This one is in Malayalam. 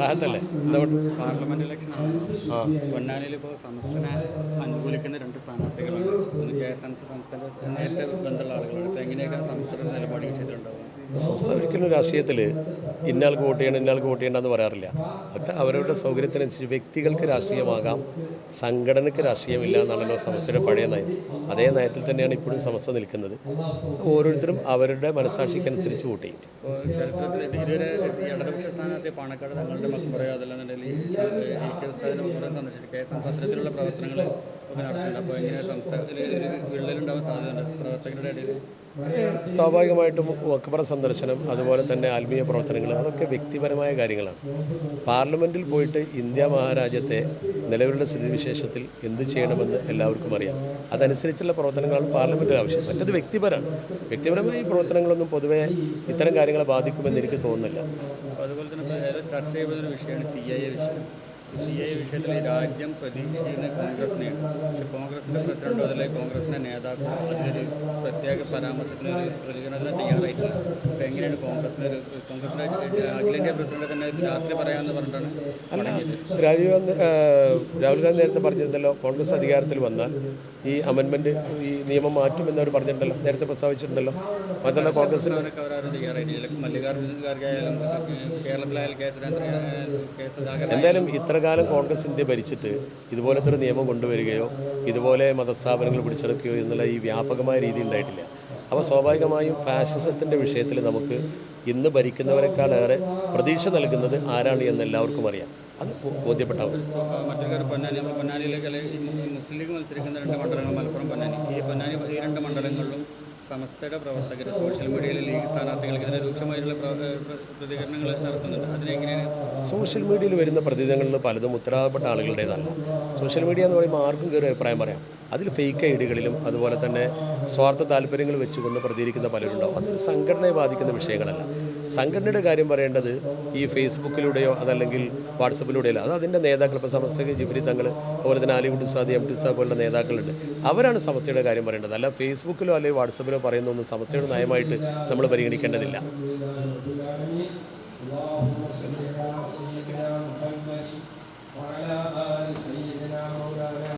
റാഹത്തല്ലേ പാർലമെന്റ് ഇലക്ഷൻ ആ. പൊന്നാനിയിൽ ഇപ്പോൾ സംസ്ഥാന അനുകൂലിക്കുന്ന രണ്ട് സ്ഥാനാർത്ഥികളുണ്ട് ഒന്ന് കെ എസ് എൻ സി സംസ്ഥാന നേരത്തെ ബന്ധമുള്ള ആളുകളാണ്. ഇപ്പോൾ എങ്ങനെയൊക്കെ സംസ്ഥാന നിലപാട് വിഷയത്തിലുണ്ടാവും സംസ്ഥാന ഒരിക്കലും രാഷ്ട്രീയത്തിൽ ഇന്നാൾക്ക് വോട്ട് ചെയ്യണം ഇന്നാൾക്ക് വോട്ട് ചെയ്യണമെന്ന് പറയാറില്ല. ഒക്കെ അവരവരുടെ സൗകര്യത്തിനനുസരിച്ച് വ്യക്തികൾക്ക് രാഷ്ട്രീയമാകാം സംഘടനയ്ക്ക് രാഷ്ട്രീയമില്ല എന്നാണല്ലോ സമസ്തയുടെ പഴയ നയം. അതേ നയത്തിൽ തന്നെയാണ് ഇപ്പോഴും സമസ്ത നിൽക്കുന്നത്. ഓരോരുത്തരും അവരുടെ മനസാക്ഷിക്കനുസരിച്ച് വോട്ട് ചെയ്യും. പ്രവർത്തനങ്ങൾ അപ്പോൾ എങ്ങനെ സംസ്ഥാനത്തിൽ വിള്ളലുണ്ടാവാൻ സാധ്യതയുണ്ട്. പ്രവർത്തകരുടെ ഇടയിൽ സ്വാഭാവികമായിട്ടും വക്കപ്പുറ സന്ദർശനം അതുപോലെ തന്നെ ആത്മീയ പ്രവർത്തനങ്ങൾ അതൊക്കെ വ്യക്തിപരമായ കാര്യങ്ങളാണ്. പാർലമെന്റിൽ പോയിട്ട് ഇന്ത്യ മഹാരാജ്യത്തെ നിലവിലുള്ള സ്ഥിതിവിശേഷത്തിൽ എന്ത് ചെയ്യണമെന്ന് എല്ലാവർക്കും അറിയാം. അതനുസരിച്ചുള്ള പ്രവർത്തനങ്ങളാണ് പാർലമെന്റിൽ ആവശ്യം. മറ്റത് വ്യക്തിപരമാണ്. വ്യക്തിപരമായ ഈ പ്രവർത്തനങ്ങളൊന്നും പൊതുവെ ഇത്തരം കാര്യങ്ങളെ ബാധിക്കുമെന്ന് എനിക്ക് തോന്നുന്നില്ല. അതുപോലെ തന്നെ ചർച്ച ചെയ്യുന്ന ഒരു വിഷയമാണ് സി ഐ എ വിഷയം. സി ഐ എ വിഷയത്തിൽ ഈ രാജ്യം പ്രതീക്ഷിക്കുന്ന കോൺഗ്രസിനെയാണ് പക്ഷെ കോൺഗ്രസിന്റെ പ്രസിഡന്റോ അതല്ലെങ്കിൽ കോൺഗ്രസിന്റെ നേതാക്കളോ അതിലൊരു പ്രത്യേക പരാമർശത്തിന് ഒരു പ്രതികരണത്തിന് തയ്യാറായിട്ടില്ല അപ്പോൾ എങ്ങനെയാണ് അഖിലേന്ത്യാ പ്രസിഡന്റ് തന്നെ രാത്രി പറയാമെന്ന് പറഞ്ഞിട്ടാണ് രാജീവ് ഗാന്ധി രാഹുൽ ഗാന്ധി നേരത്തെ പറഞ്ഞിരുന്നല്ലോ കോൺഗ്രസ് അധികാരത്തിൽ വന്നാൽ ഈ അമെൻമെന്റ് ഈ നിയമം മാറ്റുമെന്ന് അവർ പറഞ്ഞിട്ടുണ്ടല്ലോ നേരത്തെ പ്രസ്താവിച്ചിട്ടുണ്ടല്ലോ. മാത്രമല്ല കോൺഗ്രസ് എന്തായാലും ഇത്ര കാലം കോൺഗ്രസ് ഇന്ത്യ ഭരിച്ചിട്ട് ഇതുപോലത്തെ ഒരു നിയമം കൊണ്ടുവരികയോ ഇതുപോലെ മതസ്ഥാപനങ്ങൾ പിടിച്ചെടുക്കുകയോ എന്നുള്ള ഈ വ്യാപകമായ രീതി ഉണ്ടായിട്ടില്ല. അപ്പോൾ സ്വാഭാവികമായും ഫാഷിസത്തിന്റെ വിഷയത്തിൽ നമുക്ക് ഇന്ന് ഭരിക്കുന്നവരെക്കാളേറെ പ്രതീക്ഷ നൽകുന്നത് ആരാണ് എന്ന് എല്ലാവർക്കും അറിയാം. അത് ബോധ്യപ്പെട്ടാവും മറ്റൊരു കാര്യം പൊന്നാനി നമ്മൾ പൊന്നാനിയിലേക്ക് മുസ്ലിം ലീഗ് മത്സരിക്കുന്ന രണ്ട് മണ്ഡലങ്ങൾ മലപ്പുറം പൊന്നാനി. ഈ പൊന്നാനി ഈ രണ്ട് മണ്ഡലങ്ങളിലും സമസ്തയുടെ പ്രവർത്തകർ സോഷ്യൽ മീഡിയയിൽ ലീഗ് സ്ഥാനാർത്ഥികൾക്കെതിരെ രൂക്ഷമായിട്ടുള്ള പ്ര- പ്ര- പ്രതികരണങ്ങൾ നടത്തുന്നുണ്ട്. അതിനെങ്ങനെയാണ് സോഷ്യൽ മീഡിയയിൽ വരുന്ന പ്രതിനിധികളിൽ പലതും ഉത്തരവാദപ്പെട്ട ആളുകളുടേതല്ല. സോഷ്യൽ മീഡിയ എന്ന് പറയുമ്പോൾ ആർക്കും കയറി അഭിപ്രായം പറയാം. അതിൽ ഫേക്ക് ഐ ഡികളിലും അതുപോലെ തന്നെ സ്വാർത്ഥ താല്പര്യങ്ങൾ വെച്ചുകൊണ്ട് പ്രതികരിക്കുന്ന പലരുണ്ടാവും. അതിൽ സംഘടനയെ ബാധിക്കുന്ന വിഷയങ്ങളല്ല. സംഘടനയുടെ കാര്യം പറയേണ്ടത് ഈ ഫേസ്ബുക്കിലൂടെയോ അതല്ലെങ്കിൽ വാട്സപ്പിലൂടെയല്ല. അത് അതിന്റെ നേതാക്കൾ ഇപ്പോൾ സമസ്തക്ക് ജിബിരി തങ്ങൾ അതുപോലെ തന്നെ അലിവുഡ് സാദി എം ടി സാബ് പോലുള്ള നേതാക്കളുണ്ട്. അവരാണ് സമസ്തയുടെ കാര്യം പറയേണ്ടത്. അല്ല ഫേസ്ബുക്കിലോ അല്ലെങ്കിൽ വാട്സപ്പിലോ പറയുന്നൊന്നും സമസ്തയുടെ നയമായിട്ട് നമ്മൾ പരിഗണിക്കേണ്ടതില്ല.